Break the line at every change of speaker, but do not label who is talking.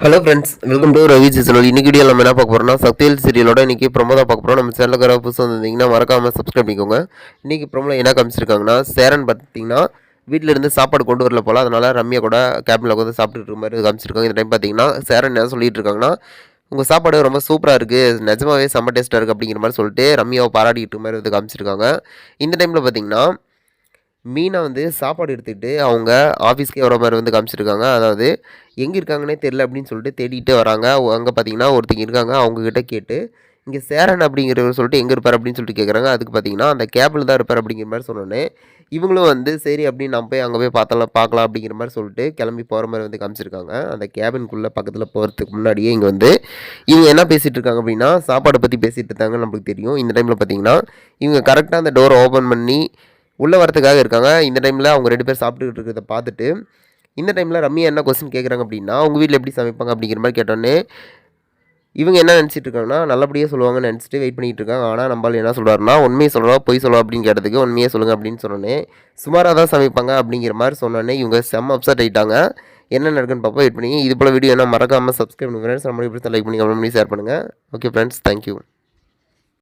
Hello friends welcome to Ravi channel இன்னைக்கு video நம்ம என்ன பார்க்க போகிறோம்னா சக்தியல் சீரியலோட இன்னைக்கு ப்ரொமோ தான் பார்க்க போகிறோம் நம்ம சேனலுக்கு புதுசாக புதுசு வந்திருந்தீங்கன்னா மறக்காமல் சப்ஸ்கிரைப் பண்ணிக்கோங்க. இன்னைக்கு ப்ரொமோவில் என்ன காமிச்சிருக்காங்கன்னா சேரன் பார்த்தீங்கன்னா வீட்டில இருந்து சாப்பாடு கொண்டு வரல போல. அதனால் ரம்யா கூட கேபினில் உட்காந்து சாப்பிட்டுட்டு இருக்க மாதிரி காமிச்சிருக்காங்க. இந்த டைம் பார்த்தீங்கன்னா சேரன் என்ன சொல்லிட்டு இருக்காங்கன்னா உங்கள் சாப்பாடு ரொம்ப சூப்பராக இருக்குது நிஜமாவே செம்ம டேஸ்ட்டாக இருக்குது அப்படிங்கிற மாதிரி சொல்லிட்டு ரம்யாவை பாராட்டிட்டு மாதிரி வந்து காமிச்சிருக்காங்க. இந்த டைமில் பார்த்தீங்கன்னா மீனை வந்து சாப்பாடு எடுத்துக்கிட்டு அவங்க ஆஃபீஸ்க்கே வர மாதிரி வந்து காமிச்சிருக்காங்க. அதாவது எங்கே இருக்காங்கன்னே தெரில அப்படின்னு சொல்லிட்டு தேடிட்டு வராங்க. அங்கே பார்த்தீங்கன்னா ஒருத்தங்க இருக்காங்க. அவங்கக்கிட்ட கேட்டு இங்கே சேரன் அப்படிங்கிறவர் சொல்லிட்டு எங்கே இருப்பார் அப்படின்னு சொல்லிட்டு கேட்குறாங்க அதுக்கு பார்த்தீங்கன்னா அந்த கேபிள் தான் இருப்பார் அப்படிங்கிற மாதிரி சொன்னோன்னே இவங்களும் வந்து சரி அப்படின்னு நம்ம போய் அங்கே போய் பார்த்தலாம் பார்க்கலாம் அப்படிங்கிற மாதிரி சொல்லிட்டு கிளம்பி போகிற மாதிரி வந்து காமிச்சிருக்காங்க. அந்த கேபின்குள்ளே பக்கத்தில் போகிறதுக்கு முன்னாடியே இங்கே வந்து இவங்க என்ன பேசிகிட்டு இருக்காங்க அப்படின்னா சாப்பாடை பற்றி பேசிகிட்டு இருக்காங்கன்னு நம்மளுக்கு தெரியும். இந்த டைமில் பார்த்தீங்கன்னா இவங்க கரெக்டாக அந்த டோரை ஓப்பன் பண்ணி உள்ளே வரதுக்காக இருக்காங்க. இந்த டைமில் அவங்க ரெண்டு பேர் சாப்பிட்டுக்கிட்டு இருக்கிறத பார்த்துட்டு இந்த டைமில் ரம்யா என்ன கொஸ்டின் கேட்குறாங்க அப்படின்னா உங்கள் வீட்டில் எப்படி சமைப்பாங்க? அப்படிங்கிற மாதிரி கேட்டோன்னே இவங்க என்ன நினச்சிட்டு இருக்காங்கன்னா நல்லபடியாக சொல்லுவாங்கன்னு நினச்சிட்டு வெயிட் பண்ணிகிட்டு இருக்காங்க. ஆனால் நம்மளால் என்ன சொல்கிறாருன்னா உண்மையை சொல்கிறா பொய் சொல்லா அப்படின்னு கேட்டதுக்கு உண்மையே சொல்லுங்கள் அப்படின்னு சொன்னோன்னே சுமாராக தான் சமைப்பாங்க அப்படிங்கிற மாதிரி சொன்னோன்னே இவங்க செம்ம அப்செட் ஆகிட்டாங்க என்ன நடக்குன்னு பார்ப்போம். வெயிட் பண்ணி இது போல் வீடியோ என்ன மறக்காமல் சப்ஸ்கிரைப் பண்ணுங்க ஃப்ரெண்ட்ஸ் நம்ம எப்படி லைக் பண்ணி கமெண்ட் பண்ணி ஷேர் பண்ணுங்கள் ஓகே ஃப்ரெண்ட்ஸ் தேங்க்யூ